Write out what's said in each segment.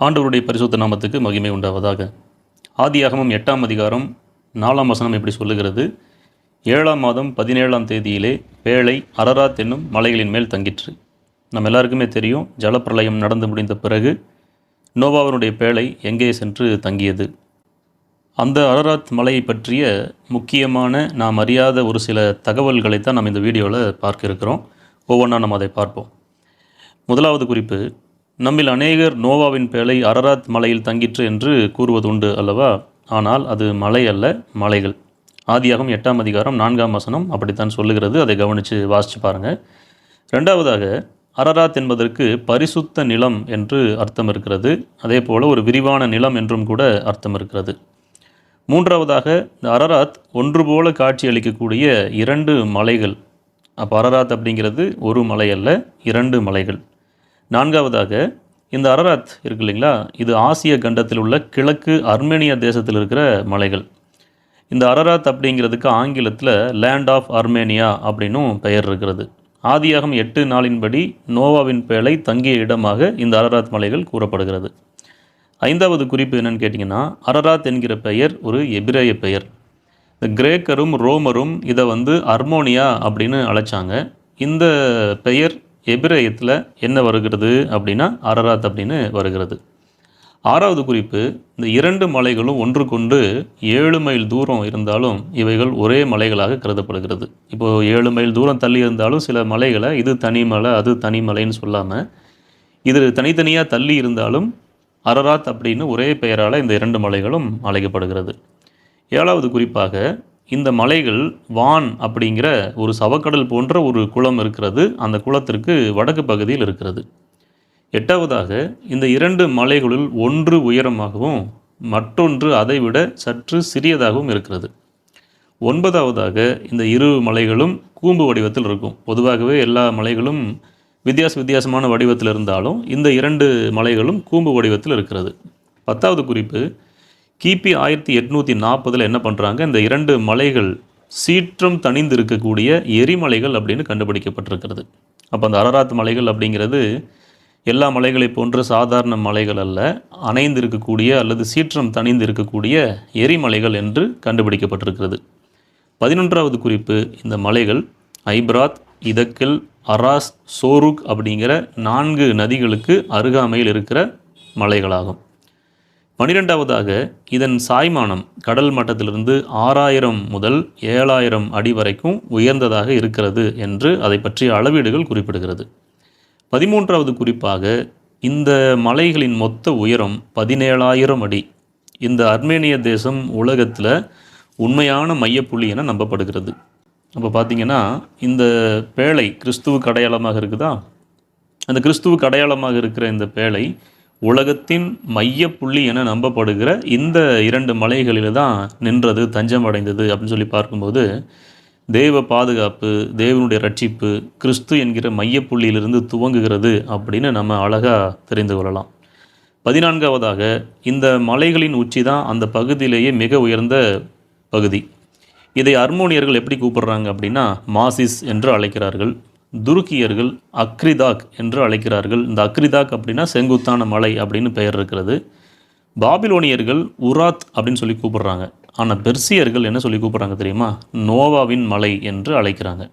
ஆண்டவருடைய பரிசுத்த நாமத்துக்கு மகிமை உண்டாவதாக. ஆதியாகமம் எட்டாம் அதிகாரம் நாலாம் வசனம் எப்படி சொல்லுகிறது. ஏழாம் மாதம் பதினேழாம் தேதியிலே பேழை அரராத் என்னும் மலைகளின் மேல் தங்கிற்று. நம்ம எல்லாருக்குமே தெரியும் ஜலப்பிரளயம் நடந்து முடிந்த பிறகு நோவாவினுடைய பேழை எங்கே சென்று தங்கியது. அந்த அரராத் மலையை பற்றிய முக்கியமான நாம் அறியாத ஒரு சில தகவல்களை தான் நம்ம இந்த வீடியோவில் பார்க்க இருக்கிறோம். ஒவ்வொன்றா நம்ம அதை பார்ப்போம். முதலாவது குறிப்பு நம்மில் அநேகர் நோவாவின் பேழை அரராத் மலையில் தங்கிற்று என்று கூறுவது உண்டு அல்லவா? ஆனால் அது மலை அல்ல மலைகள். ஆதியாகம் எட்டாம் அதிகாரம் நான்காம் வசனம் அப்படித்தான் சொல்லுகிறது. அதை கவனித்து வாசித்து பாருங்கள் ரெண்டாவதாக அரராத் என்பதற்கு பரிசுத்த நிலம் என்று அர்த்தம் இருக்கிறது. அதே போல் ஒரு விரிவான நிலம் என்றும் கூட அர்த்தம் இருக்கிறது. மூன்றாவதாக இந்த அரராத் ஒன்று போல காட்சி அளிக்கக்கூடிய இரண்டு மலைகள். அப்போ அரராத் அப்படிங்கிறது ஒரு மலை அல்ல இரண்டு மலைகள். நான்காவதாக இந்த அரராத் இருக்கு இல்லைங்களா? இது ஆசிய கண்டத்தில் உள்ள கிழக்கு அர்மேனியா தேசத்தில் இருக்கிற மலைகள். இந்த அரராத் அப்படிங்கிறதுக்கு ஆங்கிலத்தில் லேண்ட் ஆஃப் அர்மேனியா அப்படின்னும் பெயர் இருக்கிறது. ஆதியாகம் எட்டு நாளின்படி நோவாவின் பேழை தங்கிய இடமாக இந்த அரராத் மலைகள் கூறப்படுகிறது. ஐந்தாவது குறிப்பு என்னன்னு கேட்டிங்கன்னா அரராத் என்கிற பெயர் ஒரு எபிரேய பெயர். இந்த கிரேக்கரும் ரோமரும் இதை வந்து அர்மோனியா அப்படின்னு அழைச்சாங்க. இந்த பெயர் எபிரேயத்தில் என்ன வருகிறது அப்படின்னா அரராத் அப்படின்னு வருகிறது. ஆறாவது குறிப்பு இந்த இரண்டு மலைகளும் ஒன்றுக்கொண்டு ஏழு மைல் தூரம் இருந்தாலும் இவைகள் ஒரே மலைகளாக கருதப்படுகிறது. இப்போது ஏழு மைல் தூரம் தள்ளி இருந்தாலும் சில மலைகளை இது தனி மலை அது தனி மலைன்னு சொல்லாமல் இது தனித்தனியாக தள்ளி இருந்தாலும் அரராத் அப்படின்னு ஒரே பெயரால் இந்த இரண்டு மலைகளும் அழைக்கப்படுகிறது. ஏழாவது குறிப்பாக இந்த மலைகள் வான் அப்படிங்கிற ஒரு சவக்கடல் போன்ற ஒரு குளம் இருக்கிறது. அந்த குளத்திற்கு வடக்கு பகுதியில் இருக்கிறது. எட்டாவதாக இந்த இரண்டு மலைகளுள் ஒன்று உயரமாகவும் மற்றொன்று அதைவிட சற்று சிறியதாகவும் இருக்கிறது. ஒன்பதாவதாக இந்த இரு மலைகளும் கூம்பு வடிவத்தில் இருக்கும். பொதுவாகவே எல்லா மலைகளும் வித்தியாச வித்தியாசமான வடிவத்தில் இருந்தாலும் இந்த இரண்டு மலைகளும் கூம்பு வடிவத்தில் இருக்கிறது. பத்தாவது குறிப்பு கிபி ஆயிரத்தி எட்நூற்றி நாற்பதில் என்ன பண்ணுறாங்க இந்த இரண்டு மலைகள் சீற்றம் தணிந்து இருக்கக்கூடிய எரிமலைகள் அப்படின்னு கண்டுபிடிக்கப்பட்டிருக்கிறது. அப்போ அந்த அரராத் மலைகள் அப்படிங்கிறது எல்லா மலைகளை போன்ற சாதாரண மலைகள் அல்ல அணைந்து இருக்கக்கூடிய அல்லது சீற்றம் தணிந்து இருக்கக்கூடிய எரிமலைகள் என்று கண்டுபிடிக்கப்பட்டிருக்கிறது. பதினொன்றாவது குறிப்பு இந்த மலைகள் ஐப்ராத் இதக்கில் அராஸ் சோருக் அப்படிங்கிற நான்கு நதிகளுக்கு அருகாமையில் இருக்கிற மலைகளாகும். பனிரெண்டாவதாக இதன் சாய்மானம் கடல் மட்டத்திலிருந்து ஆறாயிரம் முதல் ஏழாயிரம் அடி வரைக்கும் உயர்ந்ததாக இருக்கிறது என்று அதை பற்றிய அளவீடுகள் குறிப்பிடுகிறது. பதிமூன்றாவது குறிப்பாக இந்த மலைகளின் மொத்த உயரம் பதினேழாயிரம் அடி. இந்த அர்மேனிய தேசம் உலகத்தில் உண்மையான மையப்புள்ளி என நம்பப்படுகிறது. அப்போ பார்த்தீங்கன்னா இந்த பேழை கிறிஸ்துவுக்கு அடையாளமாக இருக்குதா? அந்த கிறிஸ்துவுக்கு அடையாளமாக இருக்கிற இந்த பேழை உலகத்தின் மையப்புள்ளி என நம்பப்படுகிற இந்த இரண்டு மலைகளில் தான் நின்றது தஞ்சம் அடைந்தது அப்படின்னு சொல்லி பார்க்கும்போது தேவ பாதுகாப்பு தேவனுடைய ரட்சிப்பு கிறிஸ்து என்கிற மையப்புள்ளியிலிருந்து துவங்குகிறது அப்படின்னு நம்ம அழகாக தெரிந்து கொள்ளலாம். பதினான்காவதாக இந்த மலைகளின் உச்சி தான் அந்த பகுதியிலேயே மிக உயர்ந்த பகுதி. இதை அர்மோனியர்கள் எப்படி கூப்பிடுறாங்க அப்படின்னா மாசிஸ் என்று அழைக்கிறார்கள். துருக்கியர்கள் அக்ரிதாக் என்று அழைக்கிறார்கள். இந்த அக்ரிதாக் அப்படின்னா செங்குத்தான மலை அப்படின்னு பெயர் இருக்கிறது. பாபிலோனியர்கள் உராத் அப்படின்னு சொல்லி கூப்பிடுறாங்க. ஆனால் பெர்சியர்கள் என்ன சொல்லி கூப்பிட்றாங்க தெரியுமா? நோவாவின் மலை என்று அழைக்கிறாங்க.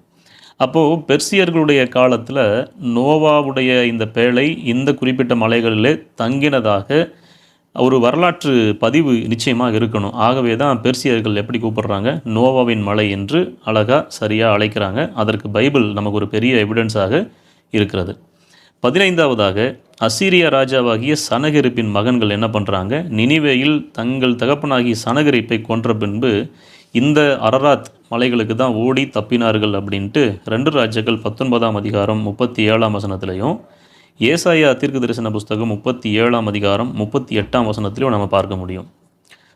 அப்போது பெர்சியர்களுடைய காலத்தில் நோவாவுடைய இந்த பேழை இந்த குறிப்பிட்ட மலைகளிலே தங்கினதாக ஒரு வரலாற்று பதிவு நிச்சயமாக இருக்கணும். ஆகவே தான் பெர்சியர்கள் எப்படி கூப்பிடுறாங்க? நோவாவின் மலை என்று அழகாக சரியாக அழைக்கிறாங்க. அதற்கு பைபிள் நமக்கு ஒரு பெரிய எவிடன்ஸாக இருக்கிறது. பதினைந்தாவதாக அசீரிய ராஜாவாகிய சனகரிப்பின் மகன்கள் என்ன பண்ணுறாங்க நினிவேயில் தங்கள் தகப்பனாகிய சனகரிப்பை கொன்ற பின்பு இந்த அரராத் மலைகளுக்கு தான் ஓடி தப்பினார்கள் அப்படின்ட்டு ரெண்டு ராஜ்யங்கள் பத்தொன்பதாம் அதிகாரம் முப்பத்தி ஏழாம் வசனத்திலையும் ஏசாயா தீர்க்க தரிசன புஸ்தகம் முப்பத்தி ஏழாம் அதிகாரம் முப்பத்தி எட்டாம் வசனத்திலையும் நம்ம பார்க்க முடியும்.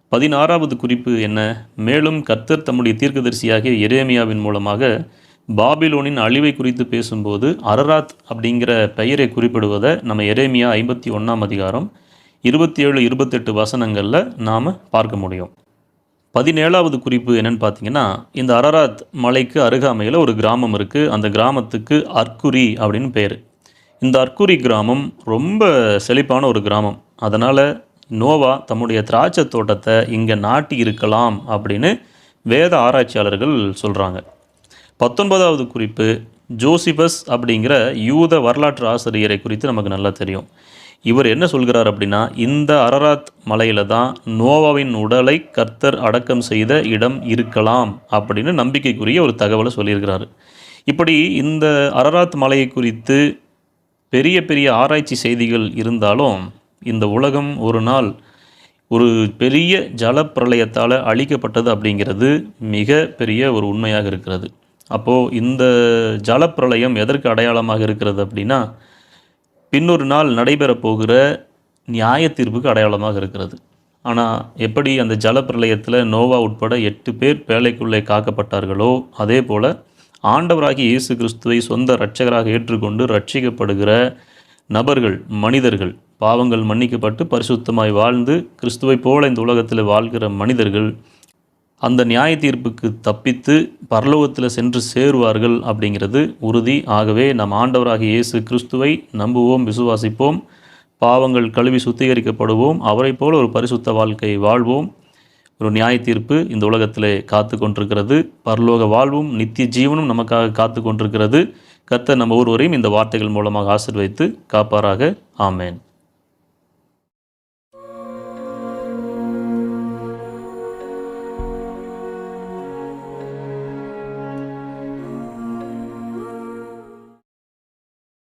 பதினாறாவது குறிப்பு என்ன? மேலும் கர்த்தர் தம்முடைய தீர்க்கதரிசியாகிய எரேமியாவின் மூலமாக பாபிலோனின் அழிவை குறித்து பேசும்போது அரராத் அப்படிங்கிற பெயரை குறிப்பிடுவதை நம்ம எரேமியா ஐம்பத்தி ஒன்றாம் அதிகாரம் இருபத்தி ஏழு இருபத்தெட்டு வசனங்களில் நாம் பார்க்க முடியும். பதினேழாவது குறிப்பு என்னென்னு பார்த்தீங்கன்னா இந்த அரராத் மலைக்கு அருகாமையில் ஒரு கிராமம் இருக்குது அந்த கிராமத்துக்கு அர்க்குரி அப்படின்னு பேர். இந்த அர்க்குரி கிராமம் ரொம்ப செழிப்பான ஒரு கிராமம். அதனால் நோவா தம்முடைய திராட்சை தோட்டத்தை இங்கே நாட்டி இருக்கலாம் அப்படின்னு வேத ஆராய்ச்சியாளர்கள் சொல்கிறாங்க பத்தொன்பதாவது குறிப்பு ஜோசிபஸ் அப்படிங்கிற யூத வரலாற்று ஆசிரியரை குறித்து நமக்கு நல்லா தெரியும். இவர் என்ன சொல்கிறார் அப்படின்னா இந்த அரராத் மலையில் தான் நோவாவின் உடலை கர்த்தர் அடக்கம் செய்த இடம் இருக்கலாம் அப்படின்னு நம்பிக்கைக்குரிய ஒரு தகவலை சொல்லியிருக்கிறாரு. இப்படி இந்த அரராத் மலையை குறித்து பெரிய பெரிய ஆராய்ச்சி செய்திகள் இருந்தாலும் இந்த உலகம் ஒரு நாள் ஒரு பெரிய ஜலப்பிரளயத்தால் அழிக்கப்பட்டது அப்படிங்கிறது மிக பெரிய ஒரு உண்மையாக இருக்கிறது. அப்போது இந்த ஜலப்பிரளயம் எதற்கு அடையாளமாக இருக்கிறது அப்படின்னா பின்னொரு நாள் நடைபெறப் போகிற நியாய தீர்ப்புக்கு அடையாளமாக இருக்கிறது. ஆனால் எப்படி அந்த ஜலப்பிரளயத்தில் நோவா உட்பட எட்டு பேர் பேழைக்குள்ளே காக்கப்பட்டார்களோ அதே போல் ஆண்டவராகி இயேசு கிறிஸ்துவை சொந்த இரட்சகராக ஏற்றுக்கொண்டு ரட்சிக்கப்படுகிற நபர்கள் மனிதர்கள் பாவங்கள் மன்னிக்கப்பட்டு பரிசுத்தமாய் வாழ்ந்து கிறிஸ்துவை போல இந்த உலகத்தில் வாழ்கிற மனிதர்கள் அந்த நியாய தீர்ப்புக்கு தப்பித்து பரலோகத்தில் சென்று சேருவார்கள் அப்படிங்கிறது உறுதி. ஆகவே நம் ஆண்டவராகிய இயேசு கிறிஸ்துவை நம்புவோம் விசுவாசிப்போம் பாவங்கள் கழுவி சுத்திகரிக்கப்படுவோம் அவரைப் போல ஒரு பரிசுத்த வாழ்க்கை வாழ்வோம். ஒரு நியாய தீர்ப்பு இந்த உலகத்திலே காத்து கொண்டிருக்கிறது. பரலோக வாழ்வும் நித்திய ஜீவனும் நமக்காக காத்து கொண்டிருக்கிறது. கத்த நம்ம ஒருவரையும் இந்த வார்த்தைகள் மூலமாக ஆசிர்வைத்து காப்பாராக. ஆமேன்.